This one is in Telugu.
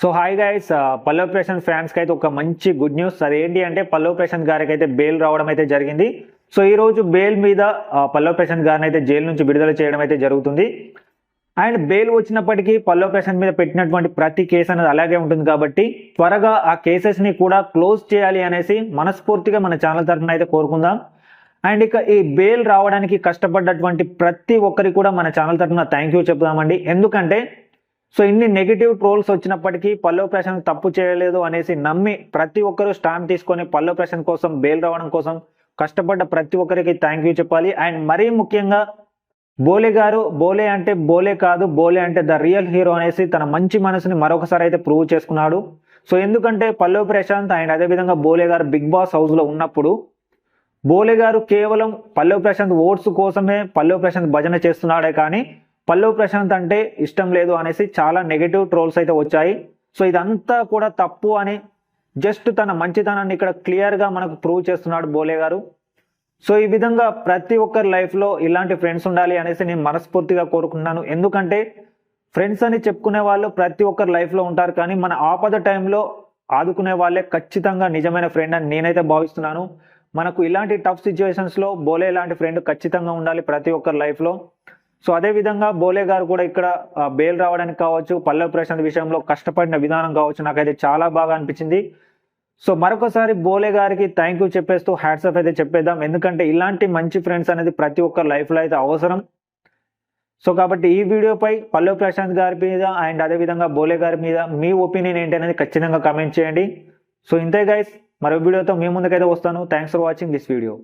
So hi guys Pallav Prashant ఫ్యాన్స్కి అయితే ఒక మంచి గుడ్ న్యూస్. అది ఏంటి అంటే పల్లవ్ ప్రశాంత్ గారికి అయితే బెయిల్ రావడం అయితే జరిగింది. సో ఈ రోజు బెయిల్ మీద పల్లవ్ ప్రశాంత్ గారిని అయితే జైలు నుంచి విడుదల చేయడం అయితే జరుగుతుంది. అండ్ బెయిల్ వచ్చినప్పటికీ పల్లవ్ ప్రశాంత్ మీద పెట్టినటువంటి ప్రతి కేసు అనేది అలాగే ఉంటుంది కాబట్టి త్వరగా ఆ కేసెస్ని కూడా క్లోజ్ చేయాలి అనేసి మనస్ఫూర్తిగా మన ఛానల్ తరఫున అయితే కోరుకుందాం. అండ్ ఇక ఈ బెయిల్ రావడానికి కష్టపడ్డటువంటి ప్రతి ఒక్కరికి కూడా మన ఛానల్ తరఫున థ్యాంక్ యూ చెప్దామండి. ఎందుకంటే సో ఇన్ని నెగిటివ్ ట్రోల్స్ వచ్చినప్పటికీ పల్లవ్ ప్రశాంత్ తప్పు చేయలేదు అనేసి నమ్మి ప్రతి ఒక్కరూ స్టాంప్ తీసుకొని పల్లవ్ ప్రశాంత్ కోసం బెయిల్ రావడం కోసం కష్టపడ్డ ప్రతి ఒక్కరికి థ్యాంక్ యూ చెప్పాలి. అండ్ మరీ ముఖ్యంగా బోలే గారు బోలే అంటే బోలే కాదు బోలే అంటే ద రియల్ హీరో అనేసి తన మంచి మనసుని మరొకసారి అయితే ప్రూవ్ చేసుకున్నాడు. సో ఎందుకంటే పల్లవ్ ప్రశాంత్ అండ్ అదేవిధంగా బోలే గారు బిగ్ బాస్ హౌస్లో ఉన్నప్పుడు బోలే గారు కేవలం పల్లవ్ ప్రశాంత్ ఓట్స్ కోసమే పల్లవ్ ప్రశాంత్ భజన చేస్తున్నాడే కానీ పల్లవ్ ప్రశాంత్ అంటే ఇష్టం లేదు అనేసి చాలా నెగిటివ్ ట్రోల్స్ అయితే వచ్చాయి. సో ఇదంతా కూడా తప్పు అని జస్ట్ తన మంచితనాన్ని ఇక్కడ క్లియర్గా మనకు ప్రూవ్ చేస్తున్నాడు బోలే గారు. సో ఈ విధంగా ప్రతి ఒక్కరి లైఫ్లో ఇలాంటి ఫ్రెండ్స్ ఉండాలి అనేసి నేను మనస్ఫూర్తిగా కోరుకుంటున్నాను. ఎందుకంటే ఫ్రెండ్స్ అని చెప్పుకునే వాళ్ళు ప్రతి ఒక్కరి లైఫ్లో ఉంటారు కానీ మన ఆపద టైంలో ఆదుకునే వాళ్ళే ఖచ్చితంగా నిజమైన ఫ్రెండ్ అని నేనైతే భావిస్తున్నాను. మనకు ఇలాంటి టఫ్ సిచ్యువేషన్స్లో బోలే లాంటి ఫ్రెండ్ ఖచ్చితంగా ఉండాలి ప్రతి ఒక్కరి లైఫ్లో సో అదే విధంగా బోలే గారు కూడా ఇక్కడ బెయిల్ రావడానికి కావచ్చు పల్లవి ప్రశాంత్ విషయంలో కష్టపడిన విధానం కావచ్చు నాకైతే చాలా బాగా అనిపించింది. సో మరొకసారి బోలే గారికి థ్యాంక్ యూ చెప్పేస్తూ హ్యాట్సప్ అయితే చెప్పేద్దాం. ఎందుకంటే ఇలాంటి మంచి ఫ్రెండ్స్ అనేది ప్రతి ఒక్కరి లైఫ్లో అయితే అవసరం. సో కాబట్టి ఈ వీడియోపై పల్లవ్ ప్రశాంత్ గారి మీద అండ్ అదేవిధంగా బోలే గారి మీద మీ ఒపీనియన్ ఏంటి అనేది ఖచ్చితంగా కామెంట్ చేయండి. సో ఇంతే గైస్ మరో వీడియోతో మీ ముందుకైతే వస్తాను. Thanks for watching this video